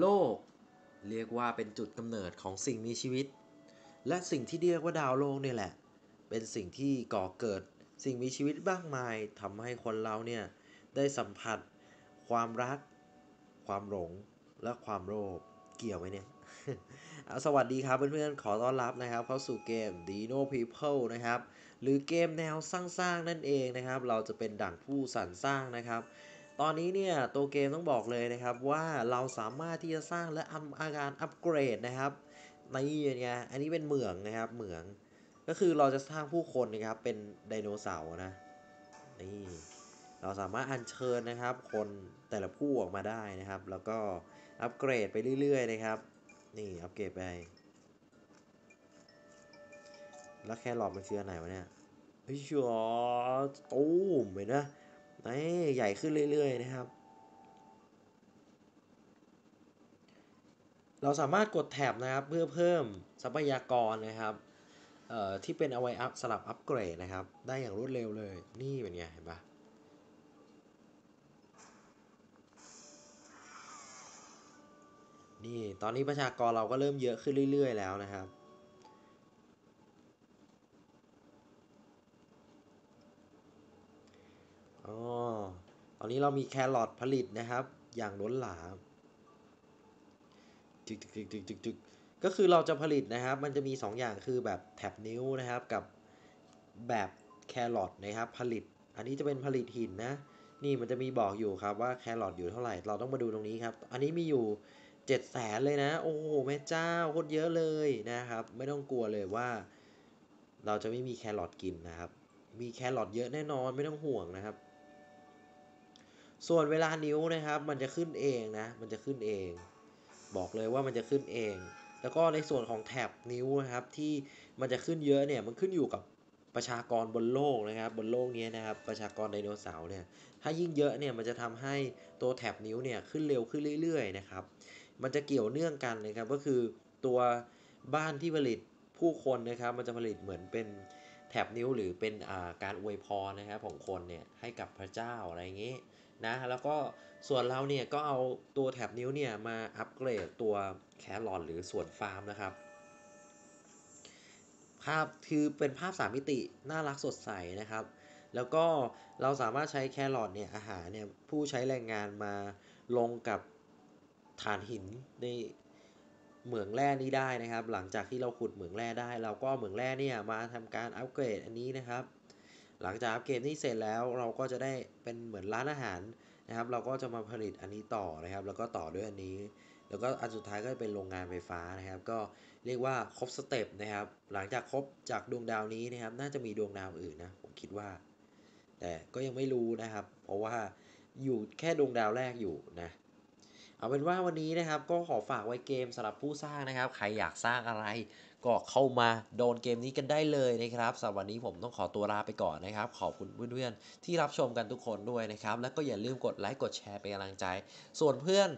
โลก เรียกว่าเป็นจุดกำเนิดของสิ่งมีชีวิต และสิ่งที่เรียกว่าดาวโลกเนี่ยแหละ เป็นสิ่งที่ก่อเกิดสิ่งมีชีวิตมากมายทำให้คนเราเนี่ยได้สัมผัส ความรัก ความหลงและความโลภเกี่ยวไหมเนี่ยเอาสวัสดีครับเพื่อนๆ ขอต้อนรับนะครับ เข้าสู่เกม Dino People นะครับ หรือเกมแนวสร้างๆนั่นเองนะครับ เราจะเป็นดั่งผู้สรรสร้างนะครับ ตอนนี้เนี่ยตัวเกมต้องบอกเลยนะครับว่าเราสามารถที่จะสร้างและทำอาการอัปเกรดนะครับนี่ไงอันนี้เป็นเหมืองนะครับเหมือง ก็คือเราจะสร้างผู้คนนะครับเป็นไดโนเสาร์นะนี่เราสามารถอัญเชิญนะครับ คนแต่ละผู้ออกมาได้นะครับ แล้วก็อัปเกรดไปเรื่อยๆนะครับนี่อัปเกรดไป แล้วแครอทมันคืออันไหนวะเนี่ยเฮ้ยชัวตูมเห็นนะ ใหญ่ขึ้นเรื่อย ๆ นะครับ เราสามารถกดแท็บนะครับเพื่อเพิ่มทรัพยากรนะครับที่เป็นเอาไว้อัพสลับอัปเกรดนะครับ ได้อย่างรวดเร็วเลย นี่เป็นไงเห็นปะนี่ตอนนี้ประชากรเราก็เริ่มเยอะขึ้นเรื่อย ๆ แล้วนะครับ อ๋อ ตอนนี้เรามีแครอทผลิตนะครับ อย่างล้นหลามจึกจึกจึกจึกจึกจึกก็คือเราจะผลิตนะครับ มันจะมี 2 อย่างคือแบบแท็บนิ้วนะครับ กับแบบแครอทนะครับ ผลิต อันนี้จะเป็นผลิตหินนะ นี่มันจะมีบอกอยู่ครับว่าแครอทอยู่เท่าไหร่ เราต้องมาดูตรงนี้ครับ อันนี้มีอยู่7จ็ดแสนเลยนะ โอ้โหแม่เจ้าโคตรเยอะเลยนะครับ ไม่ต้องกลัวเลยว่า เราจะไม่มีแครอทกินนะครับ มีแครอทเยอะแน่นอนไม่ต้องห่วงนะครับ ส่วนเวลานิ้วนะครับ มันจะขึ้นเองนะ มันจะขึ้นเอง บอกเลยว่ามันจะขึ้นเอง แล้วก็ในส่วนของแท็บนิ้วนะครับ ที่มันจะขึ้นเยอะเนี่ย มันขึ้นอยู่กับประชากรบนโลกนะครับ บนโลกนี้นะครับ ประชากรไดโนเสาร์เนี่ย ถ้ายิ่งเยอะเนี่ย มันจะทำให้ตัวแท็บนิ้วเนี่ยขึ้นเร็วขึ้นเรื่อยๆนะครับ มันจะเกี่ยวเนื่องกันนะครับ ก็คือตัวบ้านที่ผลิตผู้คนนะครับ มันจะผลิตเหมือนเป็น แท็บนิ้วหรือเป็นการอวยพรนะครับของคนเนี่ยให้กับพระเจ้าอะไรอย่างนี้นะแล้วก็ส่วนเราเนี่ยก็เอาตัวแถบนิ้วเนี่ยมาอัปเกรดตัวแครอทหรือส่วนฟาร์มนะครับ ภาพคือเป็นภาพสามมิติน่ารักสดใสนะครับ แล้วก็เราสามารถใช้แครอทเนี่ยอาหารเนี่ยผู้ใช้แรงงานมาลงกับฐานหินใน เหมืองแร่นี้ได้นะครับ หลังจากที่เราขุดเหมืองแร่ได้ เราก็เหมืองแร่เนี่ยมาทำการอัปเกรดอันนี้นะครับ หลังจากอัปเกรดนี้เสร็จแล้วเราก็จะได้เป็นเหมือนร้านอาหารนะครับ เราก็จะมาผลิตอันนี้ต่อนะครับ แล้วก็ต่อด้วยอันนี้ แล้วก็อันสุดท้ายก็จะเป็นโรงงานไฟฟ้านะครับ ก็เรียกว่าครบสเต็ปนะครับ หลังจากครบจากดวงดาวนี้นะครับ น่าจะมีดวงดาวอื่นนะผมคิดว่า แต่ก็ยังไม่รู้นะครับ เพราะว่าอยู่แค่ดวงดาวแรกอยู่นะ เอาเป็นว่าวันนี้นะครับก็ขอฝากไว้เกมสำหรับผู้สร้างนะครับ ใครอยากสร้างอะไร ก็เข้ามาโดนเกมนี้กันได้เลยนะครับสำหรับวันนี้ผมต้องขอตัวลาไปก่อนนะครับ ขอบคุณเพื่อนๆที่รับชมกันทุกคนด้วยนะครับ แล้วก็อย่าลืมกดไลค์กดแชร์เป็นกำลังใจ ส่วนเพื่อน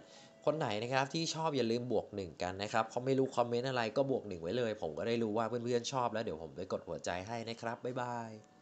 คนไหนนะครับที่ชอบอย่าลืมบวกหนึ่งกันนะครับเขาไม่รู้คอมเมนต์อะไรก็บวกหนึ่งไว้เลย ผมก็ได้รู้ว่าเพื่อนๆชอบแล้วเดี๋ยวผมไปกดหัวใจให้นะครับบ๊ายบาย